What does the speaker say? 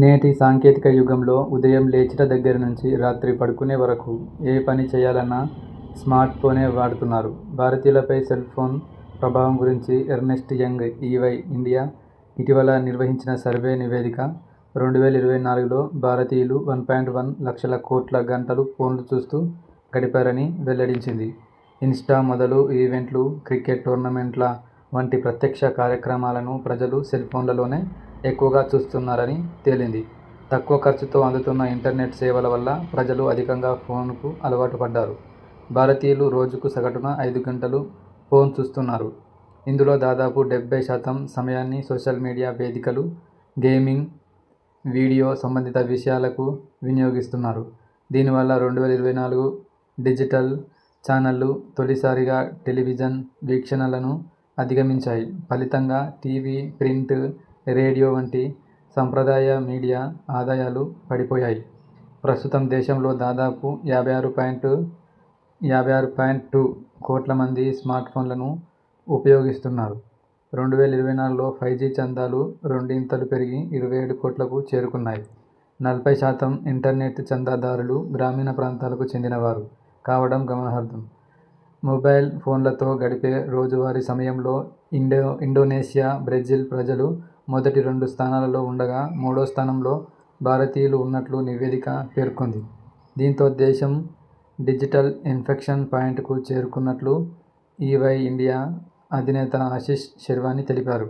నేటి సాంకేతిక యుగంలో ఉదయం లేచిన దగ్గర నుంచి రాత్రి పడుకునే వరకు ఏ పని చేయాలన్నా స్మార్ట్ ఫోనే వాడుతున్నారు. భారతీయులపై సెల్ ఫోన్ ప్రభావం గురించి ఎర్నెస్ట్ యంగ్ ఈవై ఇండియా ఇటీవల నిర్వహించిన సర్వే నివేదిక రెండు వేల ఇరవై నాలుగులో భారతీయులు వన్ పాయింట్ వన్ లక్షల కోట్ల గంటలు ఫోన్లు చూస్తూ గడిపారని వెల్లడించింది. ఇన్స్టా మొదలు ఈవెంట్లు, క్రికెట్ టోర్నమెంట్ల వంటి ప్రత్యక్ష కార్యక్రమాలను ప్రజలు సెల్ ఫోన్లలోనే ఎక్కువగా చూస్తున్నారని తేలింది. తక్కువ ఖర్చుతో అందుతున్న ఇంటర్నెట్ సేవల వల్ల ప్రజలు అధికంగా ఫోన్కు అలవాటు పడ్డారు. భారతీయులు రోజుకు సగటున ఐదు గంటలు ఫోన్ చూస్తున్నారు. ఇందులో దాదాపు డెబ్బై శాతం సమయాన్ని సోషల్ మీడియా వేదికలు, గేమింగ్, వీడియో సంబంధిత విషయాలకు వినియోగిస్తున్నారు. దీనివల్ల రెండు వేల ఇరవై నాలుగు డిజిటల్ ఛానళ్ళు తొలిసారిగా టెలివిజన్ వీక్షణలను అధిగమించాయి. ఫలితంగా టీవీ, ప్రింట్, రేడియో వంటి సంప్రదాయ మీడియా ఆదాయాలు పడిపోయాయి. ప్రస్తుతం దేశంలో దాదాపు యాభై ఆరు పాయింట్ యాభై ఆరు పాయింట్ టూ కోట్ల మంది స్మార్ట్ ఫోన్లను ఉపయోగిస్తున్నారు. రెండు వేల ఇరవై నాలుగులో ఫైవ్ జీ చందాలు రెండింతలు పెరిగి ఇరవై ఏడు కోట్లకు చేరుకున్నాయి. నలభై శాతం ఇంటర్నెట్ చందాదారులు గ్రామీణ ప్రాంతాలకు చెందినవారు కావడం గమనార్హం. మొబైల్ ఫోన్లతో గడిపే రోజువారీ సమయంలో ఇండో ఇండోనేషియా, బ్రెజిల్ ప్రజలు మొదటి రెండు స్థానాలలో ఉండగా మూడో స్థానంలో భారతీయులు ఉన్నట్లు నివేదిక పేర్కొంది. దీంతో దేశం డిజిటల్ ఇన్ఫెక్షన్ పాయింట్కు చేరుకున్నట్లు ఈవై ఇండియా అధినేత ఆశిష్ శర్వానీ తెలిపారు.